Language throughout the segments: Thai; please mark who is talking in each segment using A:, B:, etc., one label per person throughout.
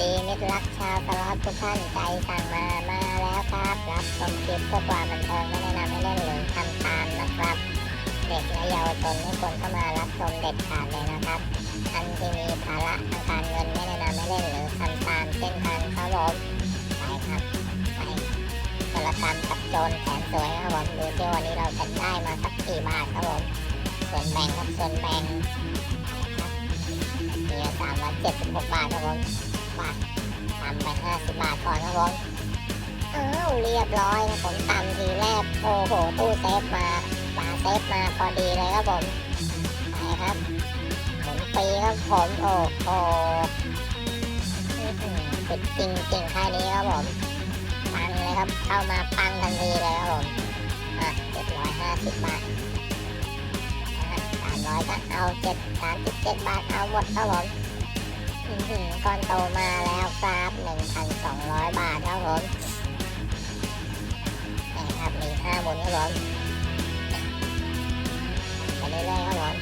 A: ดีมิตรรักชาวตลอดทุกท่านใจสั่งมามาแล้วครับ รับชมคลิปเพื่อความบันเทิงไม่แนะนำให้เล่นหรือทำตามนะครับ เด็กและเยาวชนไม่ควรเข้ามารับชมเด็ดขาดเลยนะครับท่านที่มีภาระทางการเงินไม่แนะนำให้เล่นหรือทำตามเช่นกันครับผมไปครับไปกระทำกับโจรแสนสวยครับผมดูที่วันนี้เราจะได้มาสักกี่บาทครับผมส่วนแบ่งครับส่วนแบ่งครับมีสามร้อยเจ็ดสิบหกบาทครับผม บาททำไปห้าสิบบาทก่อนครับผมอ้าวเรียบร้อยครับผมตำทีแรกโอ้โหตู้เซฟมาปลาเซฟมาพอดีเลยครับผมไปครับหมุนปีครับผมโอ้โหอื้อหือติดจริงจริงๆค่ายนี้ครับผมปังเลยครับเข้ามาปังทันทีเลยครับผมอะเจ็ดร้อยห้าสิบบาทสามร้อยก็เอาเจ็ดสามสิบเจ็ดบาทเอาหมดครับผมอื้อหือ ก้อนโตมาแล้วครับหนึ่งพันสองร้อยบาทครับผมนะครับมีห้าหมุนครับผมไปเรื่อยๆครับผม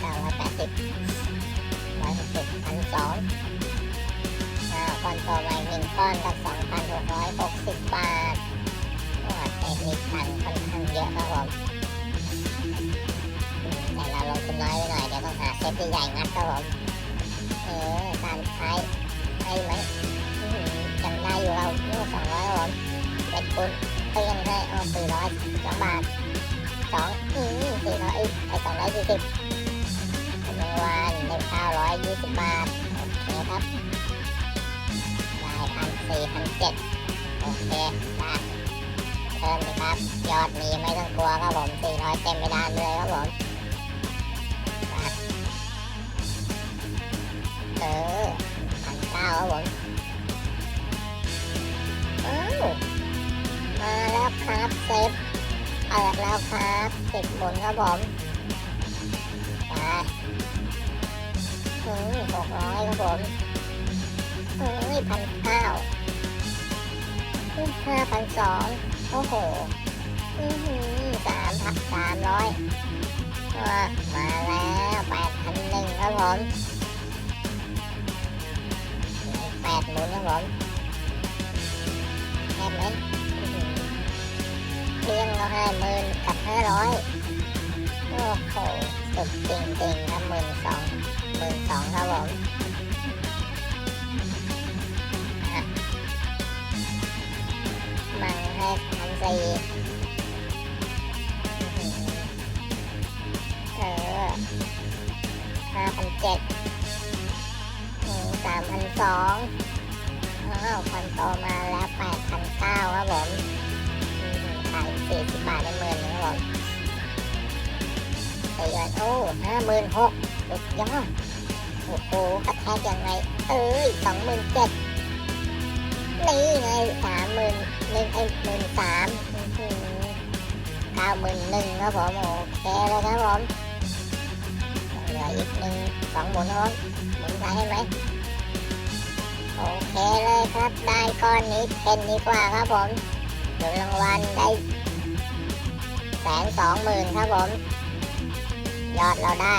A: เก้าร้อยแปดสิบร้อยหกสิบพันสองอ่าก้อนต่อมาหนึ่งก้อนกับสองพันหกร้อยหกสิบบาทว่าเทคนิคทันค่อนข้างเยอะครับผม ต้องหาเซฟใหญ่ๆงัดครับผมเออการใช้ให้ไหมอืมยังได้อยู่เราเมื่อสองร้อยผมเป็นคุณก็ยังได้เอาสี่ร้อยสองบาทสองอืมสี่ร้อยไอ้สองร้อยสี่สิบหนึ่งวันได้เก้าร้อยยี่สิบบาทโอเคครับได้พันสี่พันเจ็ดโอเคได้เพิ่มเลยครับ ยอดมีไม่ต้องกลัวครับผมสี่ร้อยเต็มไม่ได้เลยครับผม แล้วครับเซฟเปิดแล้วครับสิบหมุนครับผมไปอืมหกร้อยครับผมเฮ้ยพันเก้าห้าพันสองโอ้โหอือหือสามพันสามร้อยมาแล้วแปดพันหนึ่งครับผมแปดหมุนครับผมแค่ไหม เพียงละห้าหมื่นกับห้าร้อยโอ้โหสุดจริงๆครับหมื่นสองหมื่นสองครับผมมังให้พันสี่เออห้าพันเจ็ดสามพันสองอ้าวพันโตมาแล้วแปดพันเก้าครับผม บบาทได้หมื่นนึงครับผมเตือนโอ้ห้าหมื่นหกสุดยอดโอ้โหกระแทกยังไง เอ้ยสองหมื่นเจ็ดนี่ไงสามหมื่นหนึ่งไอ้หมื่นสามเก้าหมื่นหนึ่งครับผมโอเคเลยครับผมเหลืออีกหนึ่งสองหมุนครับผมหมุนไปให้ไหมโอเคเลยครับ ได้ก้อนนี้เป็นดีกว่าครับผมเงินรางวัลได้ แสนสองหมื่นครับผม ยอดเราได้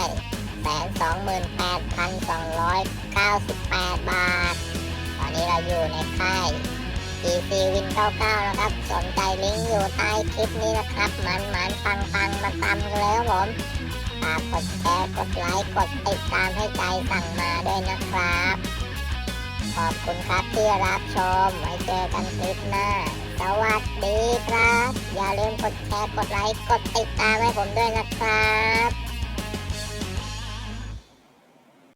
A: แสนสองหมื่นแปดพันสองร้อยเก้าสิบแปดบาท ตอนนี้เราอยู่ในค่าย PC Win 99 นะครับ สนใจลิงก์อยู่ใต้คลิปนี้นะครับ มันมันปังปังมาตำกันเลยครับผมฝากกดแชร์กดไลค์กดติดตามให้ใจสั่งมาด้วยนะครับ ขอบคุณครับที่รับชม ไว้เจอกันคลิปหน้า สวัสดีครับ อย่าลืมกดแชร์ กดไลค์ กดติดตามให้ผมด้วยนะครับ